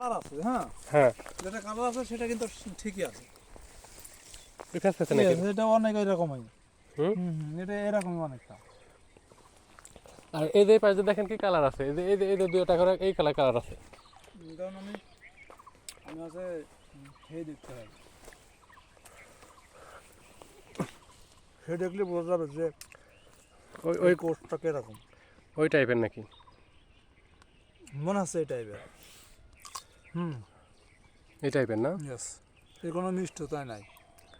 Colour আছে হ্যাঁ? হ্যাঁ। যেটা কালার আছে সেটা কিন্তু ঠিকই আছে। ঠিক আছে নাকি? এটা অনেক এরকমই হুম? হুম হুম, এটা এরকমই অনেকটা। আর এই যে পাশে দেখেন কি কালার আছে? এই যে এই যে এই যে দুইটা করে এই কালার কালার আছে। কারণ আমি আমি আছে খেয়ে দেখতে হবে খেয়ে দেখলে বোঝা যাবে যে ওই ওই ওই কোর্সটা কীরকম। ওই টাইপের নাকি? মনে হচ্ছে এই টাইপের হুম। এই টাইপের না? ইয়েস এর কোনো মিষ্টতাই নাই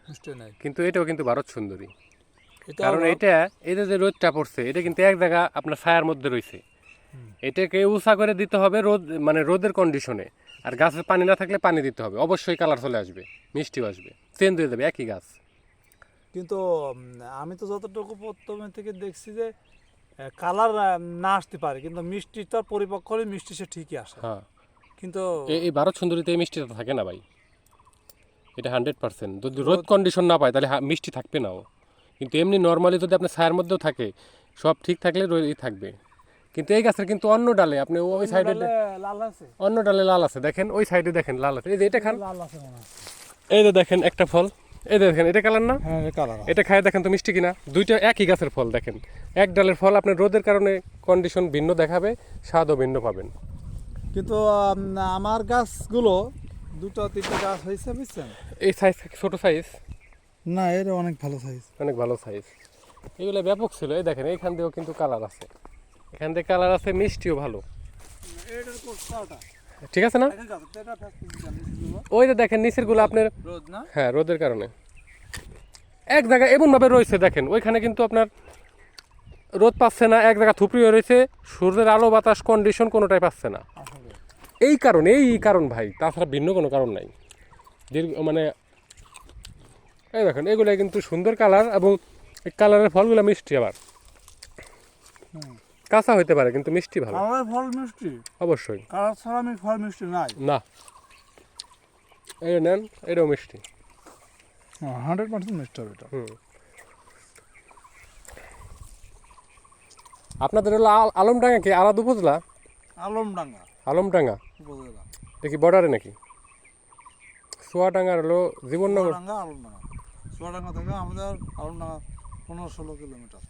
মিষ্টি নাই। কিন্তু এটাও কিন্তু ভারত সুন্দরী। কারণ এটা এটা যে রোদটা পড়ছে এটা কিন্তু এক জায়গা আপনার ছায়ার মধ্যে রয়েছে এটাকে উঁচা করে দিতে হবে রোদ মানে রোদের কন্ডিশনে আর গাছের পানি না থাকলে পানি দিতে হবে। অবশ্যই কালার চলে আসবে মিষ্টিও আসবে। চেঞ্জ হয়ে যাবে একই গাছ। কিন্তু আমি তো যতটুকু প্রথমে থেকে দেখছি যে কালার না আসতে পারে। কিন্তু মিষ্টি তার পরিপক্ক হলে মিষ্টি সে ঠিকই আসে। হ্যাঁ। কিন্তু এই- ভারত সুন্দরীতে এই মিষ্টিটা থাকে না ভাই। এটা হান্ড্রেড পার্সেন্ট যদি রোদ কন্ডিশন না পায় তাহলে মিষ্টি থাকবে নাও কিন্তু এমনি নর্মালি যদি আপনার ছায়ার মধ্যেও থাকে সব ঠিক থাকলে রোদই থাকবে। কিন্তু এই গাছের কিন্তু অন্য ডালে আপনি ওই সাইডে লাল আছে। অন্য ডালে লাল আছে। দেখেন ওই সাইডে দেখেন লাল আছে। এই যে এটা খান। লাল আছে এই যে দেখেন একটা ফল। এই দেখেন এটা কালার না? হ্যাঁ এটা খায় দেখেন তো মিষ্টি কিনা। দুইটা একই গাছের ফল দেখেন। এক ডালের ফল আপনার রোদের কারণে কন্ডিশন ভিন্ন দেখাবে স্বাদও ভিন্ন পাবেন। কিন্তু আমার গাছগুলো দুটো তিনটা গাছ হয়েছে বুঝছেন? এই সাইজ ছোট সাইজ না এর অনেক ভালো সাইজ অনেক ভালো সাইজ এগুলো ব্যাপক ছিল এই দেখেন এইখান দিয়েও কিন্তু কালার আছে। এখান দিয়ে কালার আছে মিষ্টিও ভালো। ঠিক আছে না? ওই যে দেখেন নিচেরগুলো আপনার রোদ না? হ্যাঁ রোদের কারণে। এক জায়গায় এমনভাবে রয়েছে দেখেন ওইখানে কিন্তু আপনার রোদ পাচ্ছে না এক জায়গা থুপড়ি হয়ে রয়েছে সূর্যের আলো বাতাস কন্ডিশন কোনোটাই পাচ্ছে না। এই কারণ এই কারণ ভাই। তাছাড়া ভিন্ন কোনো কারণ নাই। দীর্ঘ মানে এই দেখেন এগুলো কিন্তু সুন্দর কালার এবং কালারের ফলগুলো মিষ্টি আবার। কাঁচা হইতে পারে কিন্তু মিষ্টি ভালো। ফল মিষ্টি? অবশ্যই। কালার ছাড়া আমি ফল মিষ্টি নাই। না। এই নেন এটাও মিষ্টি। হান্ড্রেড পার্সেন্ট মিষ্টি হবে এটা। হুম। আপনাদের হলো আল- আলমডাঙ্গা কি আলাদা উপজেলা? আলমডাঙ্গা। আলমডাঙ্গা? দেখি বর্ডারে নাকি? সোয়াডাঙ্গার হলো জীবননগর চুয়াডাঙ্গা থেকে আমাদের আলমডাঙ্গা পনেরো ষোলো কিলোমিটার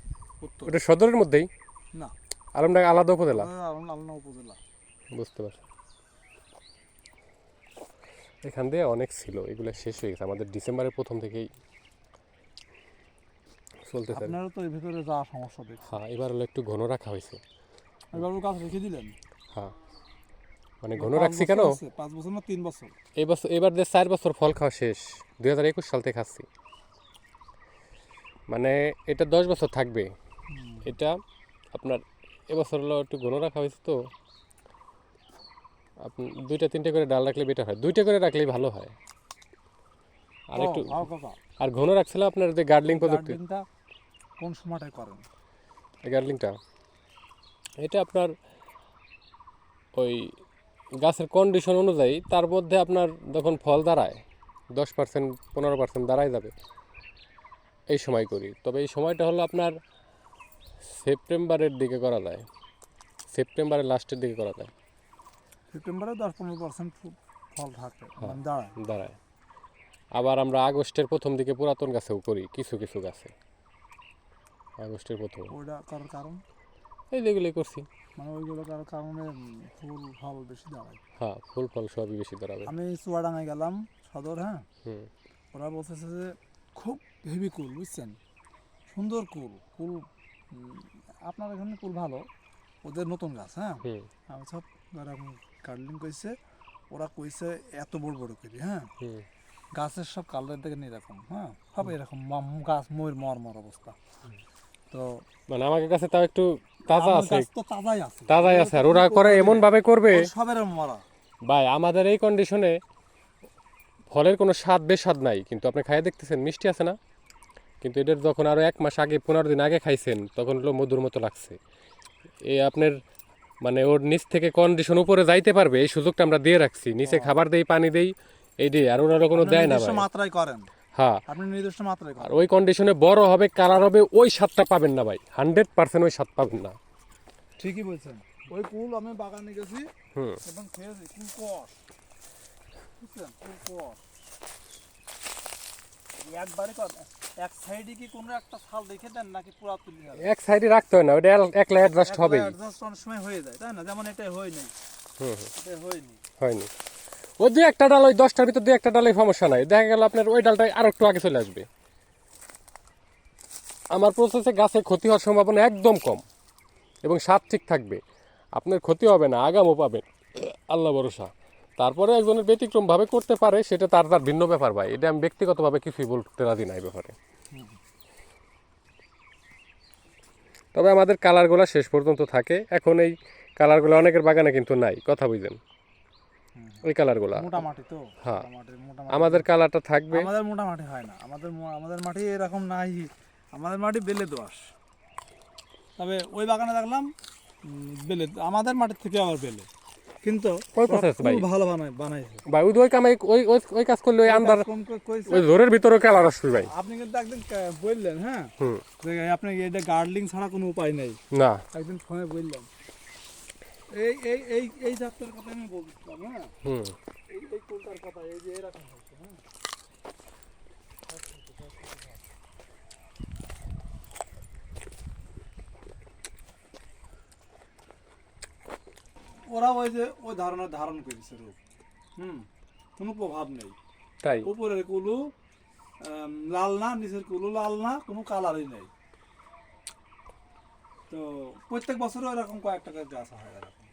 উত্তর। ওটা সদরের মধ্যেই? না। আলমডাঙ্গা আলাদা উপজেলা? আলমডাঙ্গা উপজেলা। বুঝতে পারছি। এখান দিয়ে অনেক ছিল এগুলো শেষ হয়ে গেছে। আমাদের ডিসেম্বরের প্রথম থেকেই চলতেছে আপনারও তো এর ভিতরে যা সমস্যা দেখছি। হ্যাঁ এবার হলো একটু ঘন রাখা হয়েছে। এবার গাছ রেখে দিলেন? হ্যাঁ। মানে ঘন রাখছি কেন? পাঁচ বছর না তিন বছর। এই বছর এবার যে চার বছর ফল খাওয়া শেষ দুই হাজার একুশ সাল থেকে খাচ্ছি। মানে এটা দশ বছর থাকবে। এটা আপনার এবছর হলো একটু ঘন রাখা হয়েছে তো। আপনি দুইটা তিনটে করে ডাল রাখলে বেটার হয়। দুইটা করে রাখলেই ভালো হয়। আর একটু আর ঘন রাখছিল আপনার যে গার্ডলিং গার্ডেনটা কোন সময়টায় করেন? এই গার্ডলিংটা এটা আপনার ওই গাছের কন্ডিশন অনুযায়ী তার মধ্যে আপনার যখন ফল দাঁড়ায় দশ পার্সেন্ট পনেরো পার্সেন্ট দাঁড়ায় যাবে। এই সময় করি। তবে এই সময়টা হলো আপনার সেপ্টেম্বরের দিকে করা যায়। সেপ্টেম্বরের লাস্টের দিকে করা যায়। সেপ্টেম্বরে দশ পনেরো পার্সেন্ট ফল থাকে মানে দাঁড়ায়। দাঁড়ায়। আবার আমরা আগস্টের প্রথম দিকে পুরাতন গাছেও করি কিছু কিছু গাছে। আগস্টের প্রথম। করার কারণ? এই যেগুলোই করছি। মানে ওইগুলো করার কারণে ফুল ফল বেশি দাঁড়ায়। হ্যাঁ ফুল ফল সবই বেশি দাঁড়াবে। আমি চুয়াডাঙ্গায় গেলাম সদর হ্যাঁ? ওরা বলতেছে যে খুব হেভি কুল বুঝছেন? সুন্দর কুল। কুল আপনার এখানে কুল ভালো ওদের নতুন গাছ হ্যাঁ? আমি সব এরকম গার্ডলিং কইছে ওরা কইছে এত বড় বড় করে হ্যাঁ? গাছের সব কালার দেখেন এরকম হ্যাঁ? সব এরকম গাছ ময়ূর মর মর অবস্থা তো মানে আমাদের কাছে তাও একটু তাজা আছে। তো তাজাই আছে। তাজাই আছে। আর ওরা করে এমন ভাবে করবে। সবের মরা। ভাই আমাদের এই কন্ডিশনে ফলের কোনো স্বাদ বেস্বাদ নাই। কিন্তু আপনি খাইয়ে দেখতেছেন মিষ্টি আছে না? কিন্তু এটার যখন আরও এক মাস আগে পনেরো দিন আগে খাইছেন তখন হলো মধুর মতো লাগছে। এই আপনার মানে ওর নিচ থেকে কন্ডিশন উপরে যাইতে পারবে এই সুযোগটা আমরা দিয়ে রাখছি। নিচে খাবার দেই পানি দেই এই দিয়ে। আর ওরা কোনো দেয় না মাত্রায় করেন। হ্যাঁ। আপনি নির্দিষ্ট মাত্রায় আর ওই কন্ডিশনে বড় হবে কালার হবে ওই স্বাদটা পাবেন না ভাই। হান্ড্রেড পার্সেন্ট ওই স্বাদ পাবেন না। ঠিকই বলছেন। ওই কুল আমি বাগানে গেছি হুম। এবং খেয়েছি। কুল কষ। বুঝছেন? খুব কষ। একবারে এক সাইডে কি কোনো একটা ছাল দেখে দেন নাকি পুরা তুলে দেন এক সাইডে রাখতে হয় না ওটা একলা অ্যাডজাস্ট হবেই। অ্যাডজাস্ট অনেক সময় হয়ে যায় তাই না? যেমন হুম। এটা হয়নি। হয়নি। ওই দুই একটা ডাল ওই দশটার ভিতর দুই একটা ডালে সমস্যা নাই। দেখা গেল আপনার ওই ডালটা আর একটু আগে চলে আসবে। আমার প্রসেসে গাছে ক্ষতি হওয়ার সম্ভাবনা একদম কম এবং স্বাদ ঠিক থাকবে। আপনার ক্ষতি হবে না, আগামও পাবেন। আল্লাহ ভরসা। তারপরে একজনের ব্যতিক্রমভাবে করতে পারে, সেটা তার তার ভিন্ন ব্যাপার ভাই। এটা আমি ব্যক্তিগতভাবে কিছুই বলতে রাজি নাই ব্যাপারে। তবে আমাদের কালারগুলো শেষ পর্যন্ত থাকে। এখন এই কালারগুলো অনেকের বাগানে কিন্তু নাই, কথা বুঝলেন ওই কালারগুলা। মোটামাটি তো? হ্যাঁ। আমাদের কালারটা থাকবে। আমাদের মোটামাটি হয় না। আমাদের আমাদের মাটি এরকম নাই। আমাদের মাটি বেলে দোয়াশ তবে ওই বাগানে দেখলাম বেলে আমাদের মাটির থেকে আবার বেলে। কিন্তু process খুব ভাই? ভালো বানাই বানাইছে। ভাই ওই ওই কামে ওই ওই কাজ করলে ওই আন্দার। ওই জোরের ভিতরে কালার আসবে ভাই। আপনি কিন্তু একদিন বললেন হ্যাঁ? হুম। আপনি এটা গার্ডলিং ছাড়া কোনো উপায় নাই। না। একদিন ফোনে বললাম এই এই এই এই জাতটার কথা আমি বলছিলাম হ্যাঁ? হুম। এই এই কোলটার কথা এই যে এরকম হচ্ছে হ্যাঁ? ওরা ওই যে ওই ধারণা ধারণ করেছে রূপ হুম? কোনো প্রভাব নেই। তাই? উপরের কুলু লাল না নিচের কুলু লাল না কোনো কালারই নেই। তো প্রত্যেক বছরও এরকম কয়েকটা গাছ হয় এরকম।